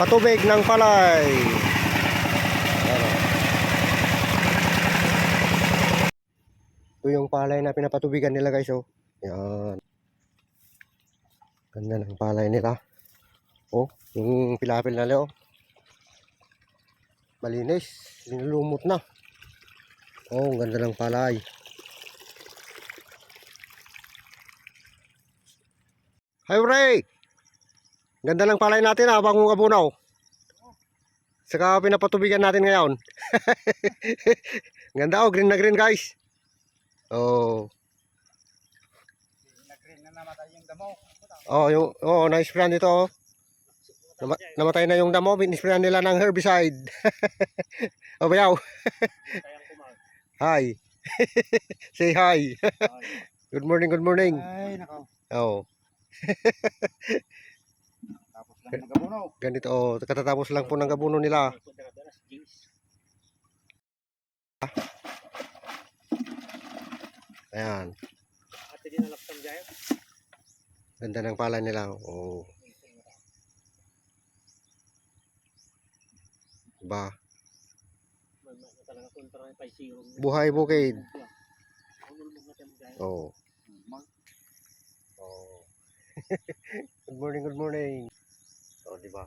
patubig ng palay. Ito yung palay na pinapatubigan nila guys oh. Yan. Ganda ng palay nila. Oh, yung pilapil nila oh. Malinis, linulumot na. Oh, ganda ng palay. Hi, Ray! Ganda ng palay natin ha, bagong abunaw. Saka pinapatubigan natin ngayon. Ganda oh, green na green guys. Oh. Nag-green na namatay yung damo. Oh, yung oh, na-sprayan dito oh. Nama- namatay na yung damo, in-sprayan nila ng herbicide. oh, bayaw. Hi. Say hi. Good morning, good morning. Ay, nako. Oh. Ganito oh, katatapos lang po ng gabuno nila. Ayan, ganda ng palay nila. Oh, ba. Zero. Buhay bukid. Oh. good morning, good morning. Oh, di ba?